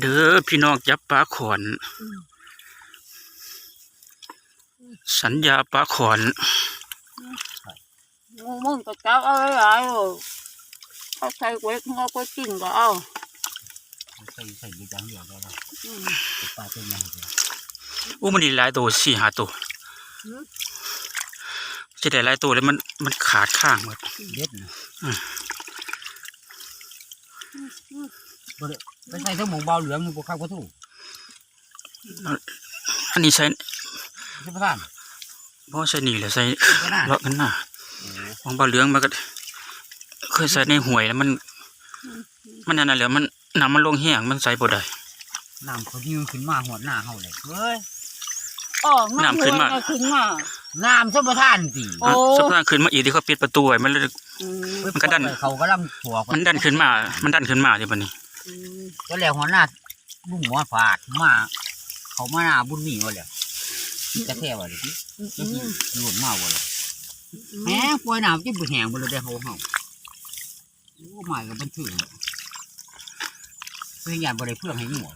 เด้อพี่น้องจับปลาขอน สัญญาปลาขอนมึงมึงก็จับเอาหลายๆเลยเขาใส่เวกเขาก็กินก็เอาใส่ใส่ดีจังเดียวได้แล้วอืมติดปลาตัวใหญ่เลยอู้มันนี่หลายตัวสี่ห้าตัวอืมจะได้หลายตัวเลยมันมันขาดข้างหมดเด็ดนะบ่ ได้ไปใส่สมองเบาเหลืองมันบ่เข้าก็ถูกอันนี้ใส่ใช่ปะท่านบ่ใส่นี่แหละใส่ก็น่าเลาะกันหน้าโอ้ของปลาเหลืองมันก็เคยใส่ในห่วยแล้วมัน มันนั่นน่ะแหละมันน้ำมันลงแห้งมันใส่บ่ได้น้ำเขายืนขึ้นมาหอดหน้าเฮาเลยเฮ้ยอ๋อน้ำขึ้นมาก็ขึ้นมาน้ำใช่ปะท่านตีโอ้สัปดาห์ขึ้นมาอีกที่เขาปิดประตูไว้มันเลยอืมมันก็ดันเขาก็ลังถั่วมันดันขึ้นมา มันดันขึ้นมาที่บัดนี้อืม ก็แล้วหัวหน้าบุ้งหัวฝาดมาเขามาหน้าบุญมีวะเลยกระแทกวะเลยอืมที่หลุดมาวะเลยอืแหมมปล่อยน้ำจิ้มบุแหงไปเลยได้เฮาเฮาโอ้หมายกับบันทึกเพื่อนยานบริเพื่อนให้หมด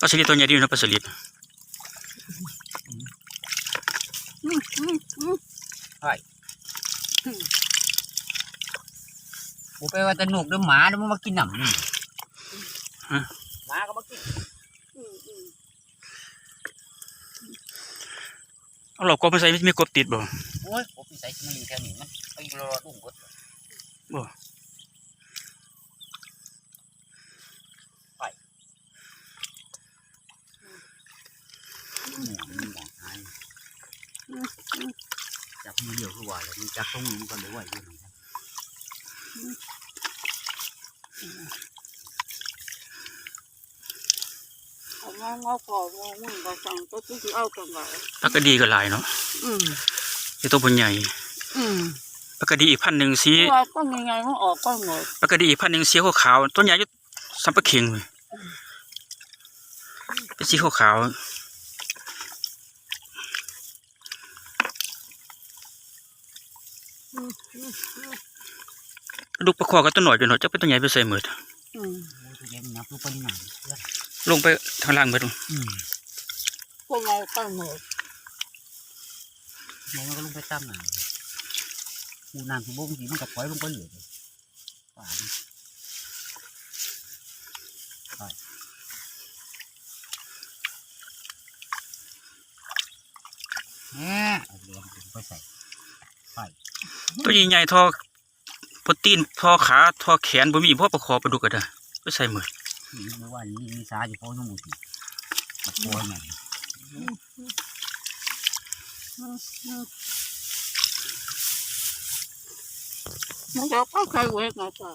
ปลาสลิดตัวใหญ่ดีนะปลาสลิดอืม อืมอืมกูไปว่าจะหนุกเด้อหมาเด้อมันมากินหนำนี่หมาก็มากินอืมอืมเอาหลอกกบมาใส่มีกบติดบ่โอ้ยผมใส่มันอยู่แค่นี้มันไปรอดุ้งกดบ่หมูมันอย่างหายจับมือเดียวคือว่าเลยมันจับตรงนี้มันก็เลยไหวอยู่นี่ครับ เอามาเอาขอมึงมึงก็สั่งก็ที่เอากันไว้กะดีก็หลายเนาะอืมไอ้ตัวบ่ใหญ่ อืมปลากะดีอีกพันหนึ่งสีว่าก็ยังไงมันออกก็หมดปลากะดีอีกพันหนึ่งสีขาวๆตัวใหญ่ยู่สัมปะเข็งเลยเป็นสีขาวอืม ลูกปลาคอก็ตัวหน่อยอยู่เนาะจะเป็นตัวใหญ่ไปใส่หมดอืมโอ้ยตัวใหญ่มันนับลูกปนหนังลงไปทางล่างหมดอืมก็ไงก็หมดมองมันก็ลงไปตั้มหนังกูน้ำที่บ่งสีมันก็ปล่อยลงไปเหลือเลยป่าดิไปแหมเอาเรือมันไปใส่ตัวใหญ่ๆทอ พอตีนทอขาทอแขนบ่มีพ่อประคอปลาดุกก็ได้ไปใส่หมดนี่เมื่อวานนี้มีสาอยู่พอน้องหมูสิมาปล่อยมันอืมอืมมันจะเอาไปใครเวกนะจ๊ะ